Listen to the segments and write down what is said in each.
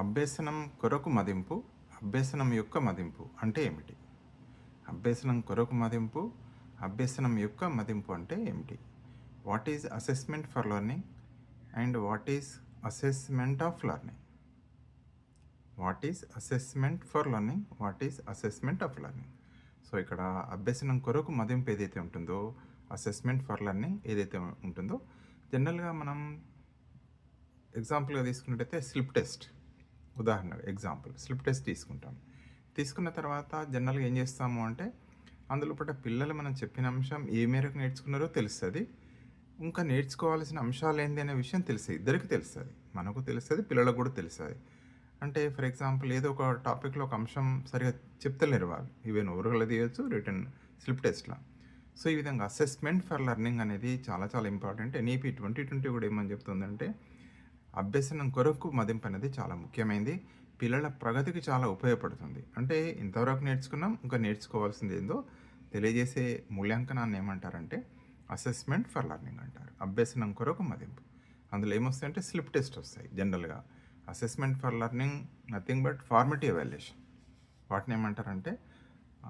అభ్యసనం కొరకు మదింపు అభ్యసనం యొక్క మదింపు అంటే ఏమిటి? అభ్యసనం కొరకు మదింపు అభ్యసనం యొక్క మదింపు అంటే ఏమిటి? What is assessment for learning and what is assessment of learning what is assessment for learning what is assessment of learning so ఇక్కడ అభ్యసనం కొరకు మదింపు ఏదైతే ఉంటుందో అసెస్మెంట్ ఫర్ లెర్నింగ్ ఏదైతే ఉంటుందో జనరల్గా మనం ఎగ్జాంపుల్గా తీసుకున్నట్టయితే స్లిప్ టెస్ట్ ఉదాహరణ ఎగ్జాంపుల్ స్లిప్ టెస్ట్ తీసుకుంటాం. తీసుకున్న తర్వాత జనరల్గా ఏం చేస్తాము అంటే అందులో పట్ల పిల్లలు మనం చెప్పిన అంశం ఏ మేరకు నేర్చుకున్నారో తెలుస్తుంది. ఇంకా నేర్చుకోవాల్సిన అంశాలు ఏంది అనే విషయం తెలుస్తుంది. ఇద్దరికి తెలుస్తుంది. మనకు తెలుస్తుంది పిల్లలకు కూడా తెలుస్తుంది. అంటే ఫర్ ఎగ్జాంపుల్ ఏదో ఒక టాపిక్లో ఒక అంశం సరిగా చెప్తలేరు వాళ్ళు. ఈవెన్ ఓవరాల్ తీయచ్చు రిటర్న్ స్లిప్ టెస్ట్లో సో ఈ విధంగా అసెస్మెంట్ ఫర్ లెర్నింగ్ అనేది చాలా చాలా ఇంపార్టెంట్ ఎన్ఈపి ట్వంటీ ట్వంటీ కూడా ఏమని చెప్తుందంటే అభ్యసనం కొరకు మదింపు అనేది చాలా ముఖ్యమైనది పిల్లల ప్రగతికి చాలా ఉపయోగపడుతుంది. అంటే ఇంతవరకు నేర్చుకున్నాం ఇంకా నేర్చుకోవాల్సింది ఏందో తెలియజేసే మూల్యాంకనాన్ని ఏమంటారంటే అసెస్మెంట్ ఫర్ లెర్నింగ్ అంటారు. అభ్యసనం కొరకు మదింపు. అందులో ఏమొస్తాయంటే స్లిప్ టెస్ట్ వస్తాయి జనరల్గా. Assessment for learning nothing but formative evaluation. వాటిని ఏమంటారంటే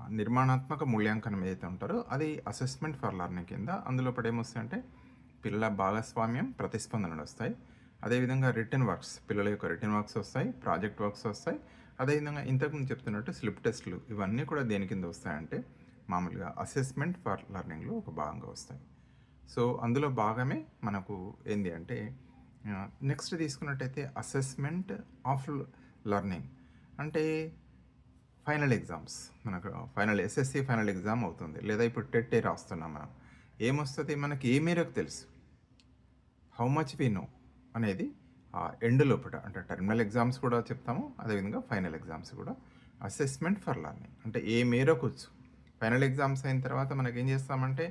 నిర్మాణాత్మక మూల్యాంకనం ఏదైతే ఉంటారో అది అసెస్మెంట్ ఫర్ లెర్నింగ్ కింద అందులో పడేమొస్తాయంటే ఏమొస్తాయంటే పిల్లల భాగస్వామ్యం ప్రతిస్పందనలు వస్తాయి. అదేవిధంగా రిటర్న్ వర్క్స్ పిల్లల యొక్క రిటర్న్ వర్క్స్ వస్తాయి ప్రాజెక్ట్ వర్క్స్ వస్తాయి. అదేవిధంగా ఇంతకుముందు చెప్తున్నట్టు స్లిప్ టెస్ట్లు ఇవన్నీ కూడా దేని కింద వస్తాయంటే మామూలుగా అసెస్మెంట్ ఫర్ లెర్నింగ్లో ఒక భాగంగా వస్తాయి. సో అందులో భాగమే మనకు ఏంది అంటే నెక్స్ట్ తీసుకున్నట్టయితే అసెస్మెంట్ ఆఫ్ లెర్నింగ్ అంటే ఫైనల్ ఎగ్జామ్స్ మనకు ఫైనల్ ఎస్ఎస్సి ఫైనల్ ఎగ్జామ్ అవుతుంది. లేదా ఇప్పుడు టెట్టే రాస్తున్నాం మనం. ఏమొస్తుంది? మనకి ఏ మేరకు తెలుసు? హౌ మచ్ వి నో అనేది ఆ ఎండ్ లోపల అంటే టెర్మినల్ ఎగ్జామ్స్ కూడా చెప్తాము అదేవిధంగా ఫైనల్ ఎగ్జామ్స్ కూడా. అసెస్మెంట్ ఫర్ లర్నింగ్ అంటే ఏ మేరకు ఫైనల్ ఎగ్జామ్స్ అయిన తర్వాత మనకి ఏం చేస్తామంటే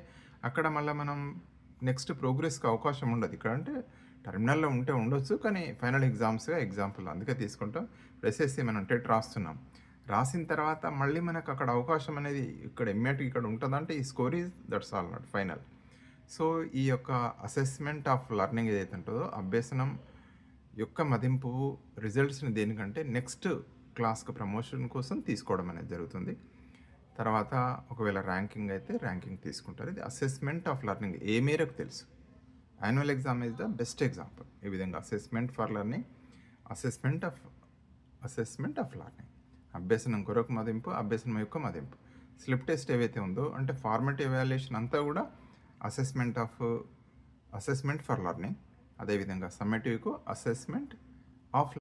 అక్కడ మళ్ళీ మనం నెక్స్ట్ ప్రోగ్రెస్కి అవకాశం ఉండదు. ఇక్కడ అంటే టెర్మినల్లో ఉంటే ఉండొచ్చు కానీ ఫైనల్ ఎగ్జామ్స్గా ఎగ్జాంపుల్ అందుకే తీసుకుంటాం. ఎస్ఎస్సి మనం టెట్ రాస్తున్నాం. రాసిన తర్వాత మళ్ళీ మనకు అక్కడ అవకాశం అనేది ఇక్కడ ఎంఏటి ఇక్కడ ఉంటుందంటే ఈ score is that's all not final. So ఈ యొక్క అసెస్మెంట్ ఆఫ్ లర్నింగ్ ఏదైతే ఉంటుందో అభ్యసనం యొక్క మదింపు రిజల్ట్స్ని దేనికంటే నెక్స్ట్ క్లాస్కి ప్రమోషన్ కోసం తీసుకోవడం అనేది జరుగుతుంది. తర్వాత ఒకవేళ ర్యాంకింగ్ అయితే ర్యాంకింగ్ తీసుకుంటారు. ఇది అసెస్మెంట్ ఆఫ్ లర్నింగ్ ఏ మేరకు తెలుసు? Annual exam is the best example ఈ విధంగా assessment for learning assessment of assessment of learning అభ్యసనం కొరకు మదింపు అభ్యసనం యొక్క మదింపు. స్లిప్ టెస్ట్ ఏవైతే ఉందో అంటే ఫార్మేటివ్ ఎవాల్యుయేషన్ అంతా కూడా assessment of assessment for learning అదేవిధంగా సమ్మేటివ్కు అసెస్మెంట్ ఆఫ్